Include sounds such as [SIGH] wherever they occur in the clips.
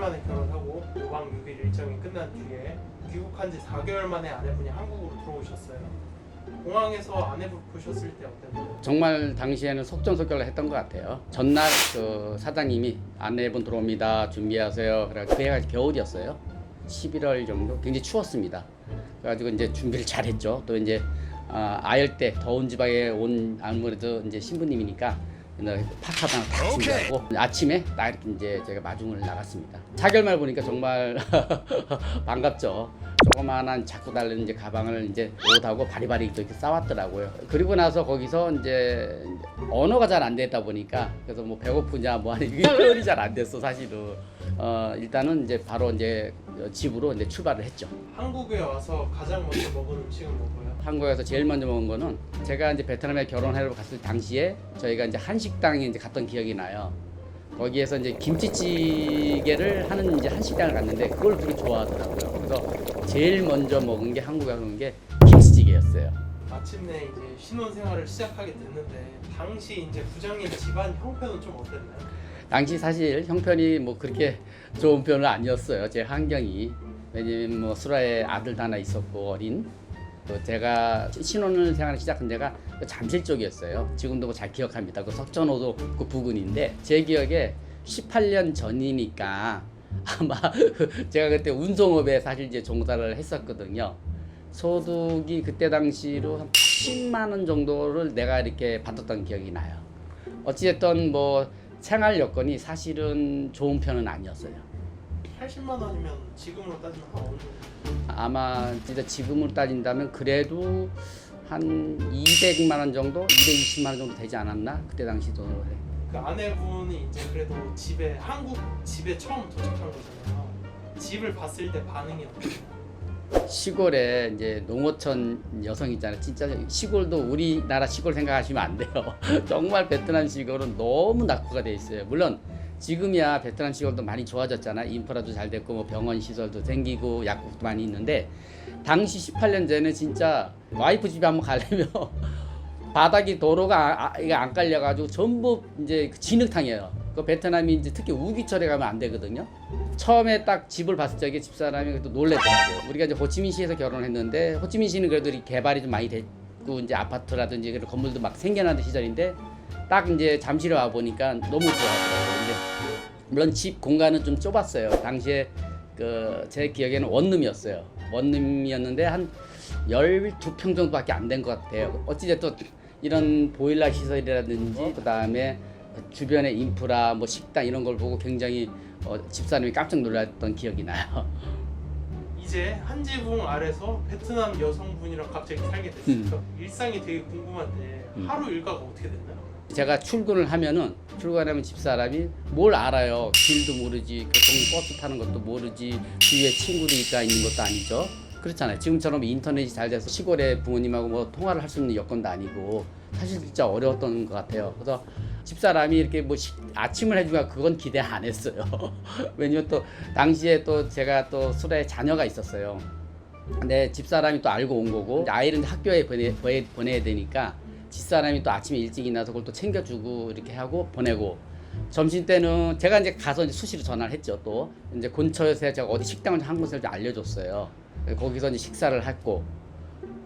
만에 결혼하고 5박 6일 일정이 끝난 뒤에 귀국한 지 4개월 만에 아내분이 한국으로 들어오셨어요. 공항에서 아내분 보셨을 때 어땠나요? 정말 당시에는 속전속결을 했던 것 같아요. 전날 그 사장님이 아내분 들어옵니다. 준비하세요. 그래 그 해가 겨울이었어요. 11월 정도 굉장히 추웠습니다. 그래가지고 이제 준비를 잘했죠. 또 이제 아, 아열대 더운 지방에 온 아무래도 이제 신부님이니까 하나 다 준비하고 아침에 딱 이렇게 이제 제가 마중을 나갔습니다. 4개월 말 보니까 정말 [LAUGHS] 반갑죠. 조그마한 자꾸 달리는 이제 가방을 이제 옷하고 바리바리 이렇게 싸왔더라고요. 그리고 나서 거기서 이제 언어가 잘 안 됐다 보니까 그래서 뭐 배고프냐 뭐 하는 표현이 [LAUGHS] 잘 안 됐어 사실은. 어 일단은 이제 바로 이제 집으로 이제 출발을 했죠. 한국에 와서 가장 먼저 먹은 음식은 뭐고요? 한국에서 제일 먼저 먹은 거는 제가 이제 베트남에 결혼하러 갔을 당시에 저희가 이제 한식당에 이제 갔던 기억이 나요. 거기에서 이제 김치찌개를 하는 이제 한식당을 갔는데 그걸 되게 좋아하더라고요. 그래서 제일 먼저 먹은 게 한국에 먹은 게 김치찌개였어요. 마침내 이제 신혼 생활을 시작하게 됐는데 당시 이제 부장님 집안 형편은 좀 어땠나요? 당시 사실 형편이 뭐 그렇게 좋은 편은 아니었어요. 제 환경이 왜냐면 뭐 수라에 아들도 하나 있었고 어린 또 제가 신혼을 생활을 시작한 데가 그 잠실 쪽이었어요. 지금도 뭐 잘 기억합니다. 그 석전호도 그 부근인데 제 기억에 18년 전이니까 아마 [LAUGHS] 제가 그때 운송업에 사실 이제 종사를 했었거든요. 소득이 그때 당시로 한 80만 원 정도를 내가 이렇게 받았던 기억이 나요. 어찌됐든 뭐 생활 여건이 사실은 좋은 편은 아니었어요. 80만 원이면 지금으로 따지면 한 어느 정도? 아마 진짜 지금으로 따진다면 그래도 한 200만 원 정도, 220만 원 정도 되지 않았나? 그때 당시 돈으로 해. 그 아내분이 이제 그래도 집에 한국 집에 처음 도착한 거잖아요. 집을 봤을 때 반응이 어땠나요? 시골에 이제 농어촌 여성이잖아요. 진짜 시골도 우리나라 시골 생각하시면 안 돼요. [LAUGHS] 정말 베트남 시골은 너무 낙후가 돼 있어요. 물론 지금이야 베트남 시골도 많이 좋아졌잖아. 인프라도 잘 됐고 뭐 병원 시설도 생기고 약국도 많이 있는데 당시 18년 전에 진짜 와이프 집에 한번 가려면 [LAUGHS] 바닥이 도로가 아- 이게 안 깔려가지고 전부 이제 그 진흙탕이에요. 그 베트남이 이제 특히 우기철에 가면 안 되거든요. 처음에 딱 집을 봤을 적에 집사람이 그래도 놀랬더라고요. 우리가 이제 호치민시에서 결혼했는데 호치민시는 그래도 이 개발이 좀 많이 됐고 이제 아파트라든지 그런 건물도 막 생겨나는 시절인데 딱 이제 잠실에 와 보니까 너무 좋아하더라고요. 근데 물론 집 공간은 좀 좁았어요. 당시에 그 제 기억에는 원룸이었어요. 원룸이었는데 한 12평 정도밖에 안 된 것 같아요. 어찌됐든 이런 보일러 시설이라든지 그다음에 주변의 인프라 뭐 식당 이런 걸 보고 굉장히 어, 집사람이 깜짝 놀랐던 기억이 나요. [LAUGHS] 이제 한 지붕 아래서 베트남 여성분이랑 갑자기 살게 됐어요. 일상이 되게 궁금한데 음. 하루 일과가 어떻게 됐나요? 제가 출근을 하면은 출근하면 집사람이 뭘 알아요. 길도 모르지, 교통 버스 타는 것도 모르지, 주위에 친구들이 있는 것도 아니죠. 그렇잖아요. 지금처럼 인터넷이 잘 돼서 시골에 부모님하고 뭐 통화를 할 수 있는 여건도 아니고 사실 진짜 어려웠던 것 같아요. 그래서 집사람이 이렇게 뭐 식- 아침을 해주가 그건 기대 안 했어요. [LAUGHS] 왜냐면 또 당시에 또 제가 또 술에 자녀가 있었어요. 근데 집사람이 또 알고 온 거고 아이를 학교에 보내, 보내, 보내 야 되니까 집사람이 또 아침에 일찍 일어나서 그걸 또 챙겨주고 이렇게 하고 보내고 점심 때는 제가 이제 가서 이제 수시로 전화를 했죠 또 이제 근처에서 제가 어디 식당을 한 곳을 좀 알려줬어요 거기서 이제 식사를 했고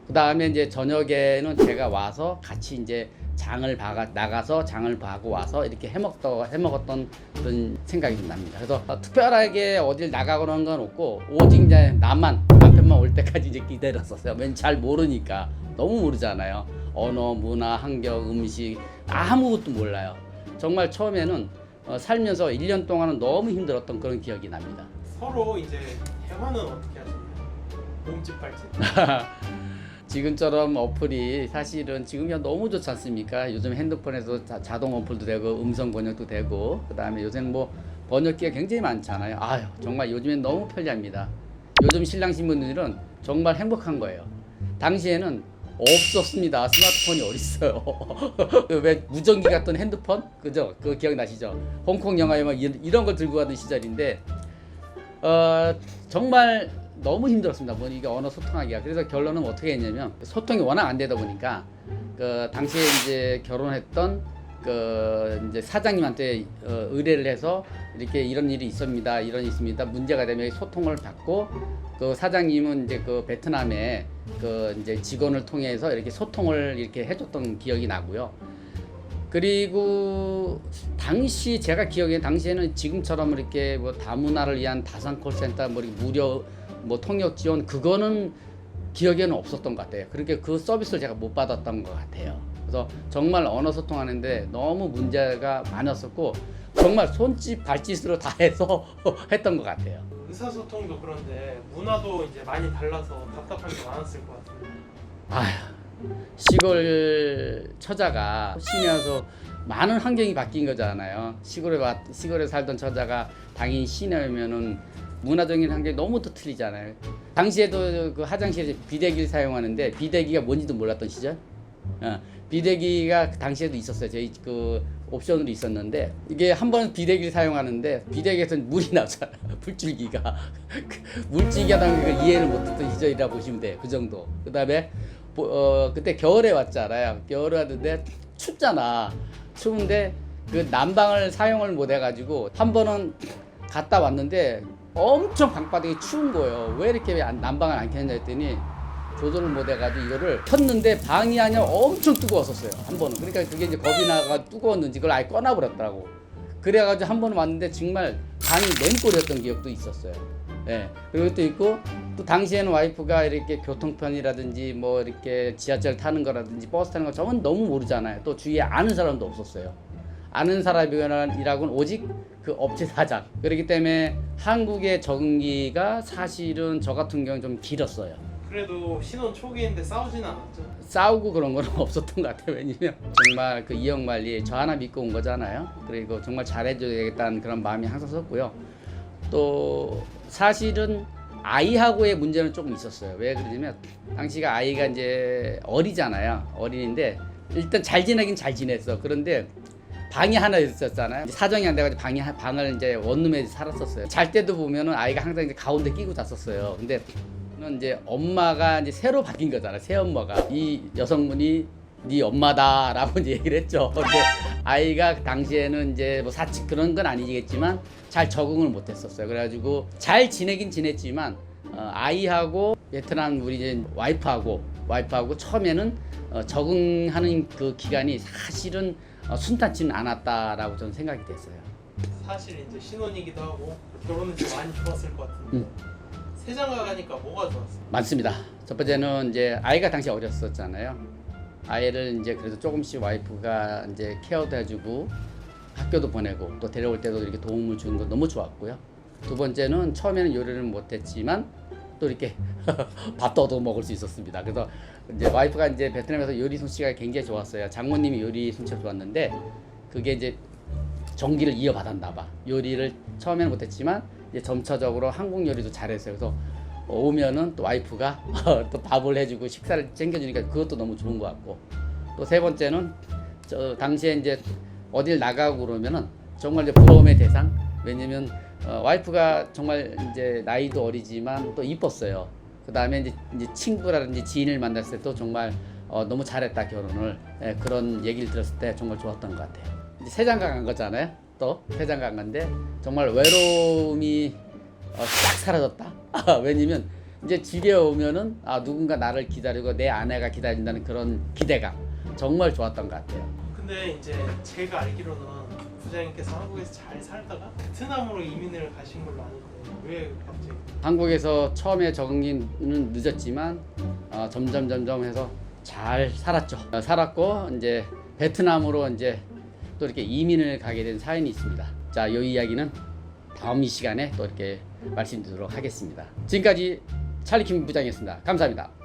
그 다음에 이제 저녁에는 제가 와서 같이 이제 장을 봐가 나가서 장을 봐고 와서 이렇게 해먹던 해먹었던 그런 생각이 좀 납니다. 그래서 어, 특별하게 어딜 나가고 그런 건 없고 오직 이제 나만 남편만 올 때까지 이제 기다렸었어요. 왜냐면 잘 모르니까 너무 모르잖아요. 언어, 문화, 환경, 음식 아무것도 몰라요. 정말 처음에는 어, 살면서 1년 동안은 너무 힘들었던 그런 기억이 납니다. 서로 이제 대화는 어떻게 하셨나요? 몸집 발집? [LAUGHS] 지금처럼 어플이 사실은 지금이야 너무 좋지 않습니까? 요즘 핸드폰에서 자, 자동 어플도 되고 음성 번역도 되고 그다음에 요새는 뭐 번역기가 굉장히 많잖아요. 아유 정말 요즘엔 너무 편리합니다. 요즘 신랑 신부들은 정말 행복한 거예요. 당시에는 없었습니다. 스마트폰이 어딨어요. [LAUGHS] 그왜 무전기 같던 핸드폰? 그죠? 그거 기억나시죠? 홍콩 영화에 막 이- 이런 걸 들고 가던 시절인데 어, 정말 너무 힘들었습니다. 뭐 이게 언어 소통하기가. 그래서 결론은 어떻게 했냐면 소통이 워낙 안 되다 보니까 그 당시에 이제 결혼했던 그 이제 사장님한테 어, 의뢰를 해서 이렇게 이런 일이 있습니다. 이런 일이 있습니다. 문제가 되면 소통을 받고 그 사장님은 이제 그 베트남에 그 이제 직원을 통해서 이렇게 소통을 이렇게 해줬던 기억이 나고요. 그리고 당시 제가 기억에 당시에는 지금처럼 이렇게 뭐 다문화를 위한 다산 콜센터 뭐 무료 뭐 통역 지원 그거는 기억에는 없었던 것 같아요. 그렇게 그 서비스를 제가 못 받았던 것 같아요. 그래서 정말 언어 소통하는데 너무 문제가 많았었고 정말 손짓 발짓으로 다 해서 [LAUGHS] 했던 것 같아요. 의사소통도 그런데 문화도 이제 많이 달라서 답답한 게 많았을 것 같은데 아휴 시골 처자가 시내 와서 많은 환경이 바뀐 거잖아요. 시골에 와, 시골에 살던 처자가 당연히 시내 오면은 문화적인 환경이 너무 또 틀리잖아요. 당시에도 그 화장실에 비대기를 사용하는데 비대기가 뭔지도 몰랐던 시절. 어, 비대기가 그 당시에도 있었어요. 저희 그 옵션으로 있었는데 이게 한 번 비대기를 사용하는데 비대기에서 물이 나잖아요. [LAUGHS] 물줄기가 [LAUGHS] 그 물줄기가 걸 이해를 못했던 시절이라 보시면 돼요. 그 정도. 그다음에 보- 어, 그때 겨울에 왔잖아요. 겨울에 왔는데 춥잖아. 추운데 그 난방을 사용을 못 해가지고 한 번은 갔다 왔는데 엄청 방바닥이 추운 거예요. 왜 이렇게 안- 난방을 안 켰냐 했더니 조절을 못 해가지고 이거를 켰는데 방이 아니라 엄청 뜨거웠었어요. 한 번은. 그러니까 그게 이제 겁이 나가 뜨거웠는지 그걸 아예 꺼놔버렸더라고. 그래가지고 한번 왔는데 정말 방이 냉골이었던 기억도 있었어요. 예. 그리고 또 있고 또 당시에는 와이프가 이렇게 교통편이라든지 뭐 이렇게 지하철 타는 거라든지 버스 타는 거 저는 너무 모르잖아요. 또 주위에 아는 사람도 없었어요. 아는 사람이라고는 오직 그 업체 사장. 그렇기 때문에 한국의 적응기가 사실은 저 같은 경우는 좀 길었어요. 그래도 신혼 초기인데 싸우진 않았죠 싸우고 그런 거는 [LAUGHS] 없었던 것 같아요. 왜냐면 정말 그 이영만리 저 하나 믿고 온 거잖아요. 그리고 정말 잘해줘야겠다는 그런 마음이 항상 섰고요. 또 사실은 아이하고의 문제는 조금 있었어요. 왜 그러냐면 당시가 아이가 이제 어리잖아요. 어린인데 일단 잘 지내긴 잘 지냈어. 그런데 방이 하나 있었잖아요. 사정이 안 돼가지고 방이 한- 방을 이제 원룸에 살았었어요. 잘 때도 보면은 아이가 항상 이제 가운데 끼고 잤었어요. 근데 는 이제 엄마가 이제 새로 바뀐 거잖아. 새 엄마가 이 여성분이 네 엄마다라고 [LAUGHS] 이제 얘기를 했죠. 근데 아이가 그 당시에는 이제 뭐 사치 그런 건 아니겠지만 잘 적응을 못했었어요. 그래가지고 잘 지내긴 지냈지만 어, 아이하고 베트남 우리 이제 와이프하고 와이프하고 처음에는 어, 적응하는 그 기간이 사실은 어, 순탄치는 않았다라고 저는 생각이 됐어요. 사실 이제 신혼이기도 하고 결혼해서 많이 좋았을 것 같은데 음. 세장가 가니까 뭐가 좋았어? 많습니다. 첫 번째는 이제 아이가 당시 어렸었잖아요. 아이를 이제 그래서 조금씩 와이프가 이제 케어도 해주고 학교도 보내고 또 데려올 때도 이렇게 도움을 주는 거 너무 좋았고요. 두 번째는 처음에는 요리를 못했지만 또 이렇게 [LAUGHS] 밥도 얻어 먹을 수 있었습니다. 그래서 이제 와이프가 이제 베트남에서 요리 솜씨가 굉장히 좋았어요. 장모님이 요리 솜씨가 좋았는데 그게 이제 정기를 이어받았나 봐. 요리를 처음에는 못했지만 이제 점차적으로 한국 요리도 잘했어요. 그래서 오면은 또 와이프가 [LAUGHS] 또 밥을 해주고 식사를 챙겨주니까 그것도 너무 좋은 것 같고 또 세 번째는 저 당시에 이제 어딜 나가고 그러면은 정말 이제 부러움의 대상 왜냐면 어, 와이프가 정말 이제 나이도 어리지만 또 이뻤어요. 그 다음에 이제, 이제 친구라든지 지인을 만났을 때도 정말 어, 너무 잘했다 결혼을 예, 그런 얘기를 들었을 때 정말 좋았던 것 같아요. 이제 세장가 간 거잖아요. 또 세장가 간 건데 정말 외로움이 어, 싹 사라졌다. [LAUGHS] 왜냐면 이제 집에 오면은 아 누군가 나를 기다리고 내 아내가 기다린다는 그런 기대감 정말 좋았던 것 같아요. 근데 이제 제가 알기로는 부장님께서 한국에서 잘 살다가 베트남으로 이민을 가신 걸로 아는데 왜 갑자기 한국에서 처음에 적응은 늦었지만 어, 점점 점점 해서 잘 살았죠. 어, 살았고 이제 베트남으로 이제 또 이렇게 이민을 가게 된 사연이 있습니다. 자, 이 이야기는 다음 이 시간에 또 이렇게 말씀드리도록 하겠습니다. 지금까지 찰리 김 부장이었습니다. 감사합니다.